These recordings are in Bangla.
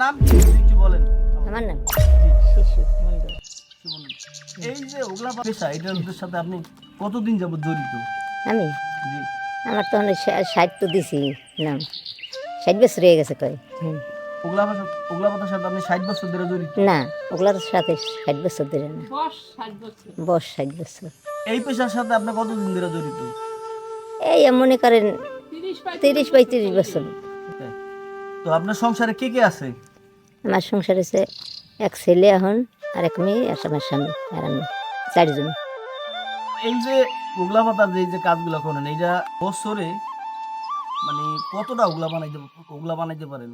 নাম? কি একটু বলেন। আমার নাম? শিশু। মন্ডল এই যে ওগলা পেশা এটার সাথে আপনি কতদিন যাবত জড়িত? আমি? জি। আমার তো অনেক ষাট তো দিছি নাম। ষাট বছর হয়ে গেছে কয়। হুম। ওগলা ভাষা ওগলা ভাষার সাথে আপনি ষাট বছর ধরে জড়িত? না ওগুলার সাথে ষাট বছর ধরে না। বয়স ষাট বছর। এই পেশার সাথে আপনি কতদিন ধরে জড়িত? এই মনে করেন তিরিশ পঁয়ত্রিশ বছর। তো আপনার সংসারে কে কে আছে? আমার সংসার আছে এক ছেলে এখন আর এক মেয়ে আর আমার স্বামী আর আমি চারজন। এই যে ওগলা পাতার যে কাজগুলো করেন এইটা বছরে মানে কতটা ওগলা বানাইতে ওগলা বানাইতে পারেন?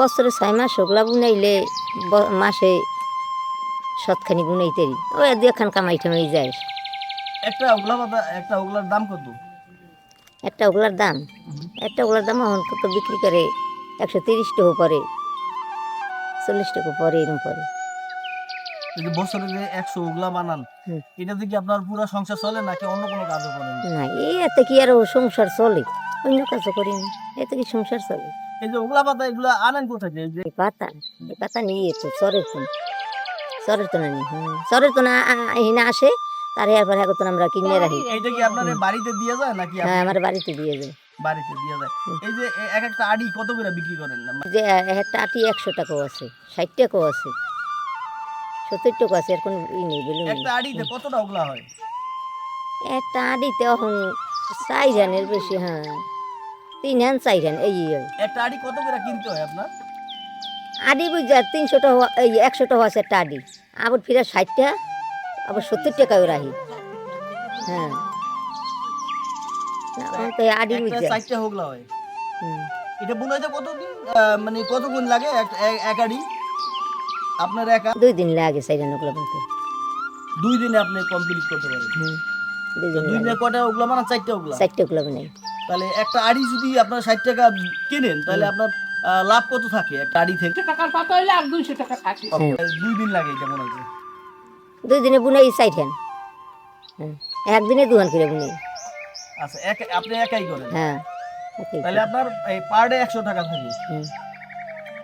বছরে ছয় মাস ওগুলা বুনাইলে মাসে সৎখানি বুনাইতে ওই দু একখান কামাই টামাই যায়। একটা ওগলা পাতা একটা ওগলার দাম কত? একটা ওগুলার দাম? একটা ওগুলার দাম এখন কত বিক্রি করে একশো তিরিশ টাকা পরে চল্লিশ টাকা পরে এরকম পরে। এই বছরে যে একশো ওগলা বানান কি আপনার পুরো সংসার চলে নাকি অন্য কোনো কাজও করেন? না এতে কি আর সংসার চলে? অন্য কাজও করি না এতে কি সংসার চলে? এই যে ওগলা পাতা এগুলো আনেন কোথা থেকে? এই পাতা এই পাতা নিয়ে তো চরের তো চরের তো না নি হুম। চরের তো না এখানে আসে তার এরপর এখন আমরা কিনে রাখি। কি আপনার বাড়িতে দিয়ে যায় নাকি হ্যাঁ আমার বাড়িতে দিয়ে যায়। বাড়িতে দিয়ে যায়। এই যে এক একটা আড়ি কত করে বিক্রি করেন? না যে একটা আটি একশো টাকাও আছে ষাট টাকাও আছে সত্তর টাকা আছে কোনো ই নেই বেলুন একটা আড়িতে কতটা ওগলা হয়? একটা আটিতে এখন চাই রানের বেশি হ্যাঁ। তিন হ্যান চাই এই একটা আড়ি কত করে কিনতে হয় আপনার? আডি বুঝা তিনশো টাকা এই একশো টাকা আছে একটা আডি। আবার ফিরে ষাটটা আবার সত্তর টাকাও রাখি। হ্যাঁ। না, তো আডি হোগলা হয়। কতদিন? মানে কতক্ষণ লাগে এক- এক- এক আড়ি আপনার একা? দুই দিন লাগে চাই রান ওগুলো দুই দিনে আপনি কমপ্লিট করতে পারেন। দুই তো দিন দুই লাগে। দিনে কয়টা ওগলা মানে চারটে ওগলা চারটে ওগুলো নেই তাহলে একটা আড়ি যদি আপনার ষাট টাকা কেনেন তাহলে আপনার লাভ কত থাকে? একটা আড়ি থেকে? টাকার পাতা হইলে আর দুইশো টাকা থাকে। দুই দিন লাগে এটা মনে হয় দুই দিনে বুনাই একদিনে দুহান করে বুনাই। আচ্ছা এক আপনি একাই করেন। হ্যাঁ তাহলে আপনার এই পার ডে একশো টাকা থাকে।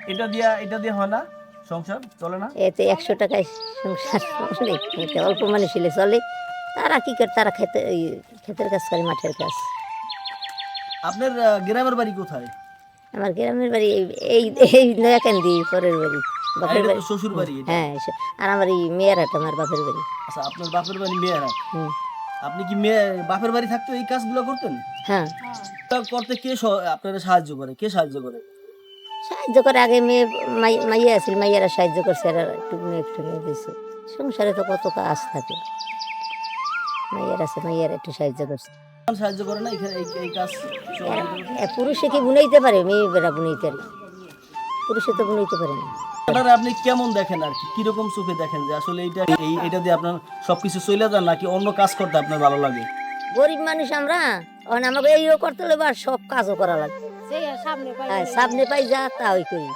এটা দিয়া এটা দিয়ে হয় না সংসার? চলে না? এতে একশো টাকায় সংসার চলে অল্প মানুষ চলে। তারা কি করে? তারা খেতে ক্ষেতের কাজ করে মাঠের কাজ। আপনার গ্রামের বাড়ি কোথায়? আমার গ্রামের বাড়ি এই- এই নয়াকান্দি পরের বাড়ি। বাপের বাড়ি। শ্বশুর বাড়ি হ্যাঁ আর আমার এই মেয়ের হাট আমার বাপের বাড়ি। আচ্ছা আপনার বাপের বাড়ি মেয়েরা হুম। আপনি কি মেয়ে বাপের বাড়ি থাকতে এই কাজগুলো করতেন? হ্যাঁ। তা করতে কে স- আপনারা সাহায্য করে? কে সাহায্য করে? সাহায্য করে আগে মেয়ে মাই- মাইয়া আছিল মাইয়ারা সাহায্য করছে আর একটু মেয়ে একটু মেয়ে দিয়েছে। সংসারে তো কত কাজ থাকে। মাইয়ার আছে মাইয়ার একটু সাহায্য করছে। সাহায্য করে না? এখানে এই এই কাজ এ, পুরুষে কি বুনাইতে পারে? মেয়ে বেড়া বুনাইতে পারে পুরুষে তো বুনাইতে পারে না। আপনারা আপনি কেমন দেখেন আর কি? কীরকম চোখে দেখেন যে আসলে এটা এই এটা দিয়ে আপনার সবকিছু চলে যান নাকি অন্য কাজ করতে আপনার ভালো লাগে? গরিব মানুষ আমরা এখন আমাকে এইও করতে হলে সব কাজও করা লাগে। হ্যাঁ সামনে পাই যা তা ওই করি।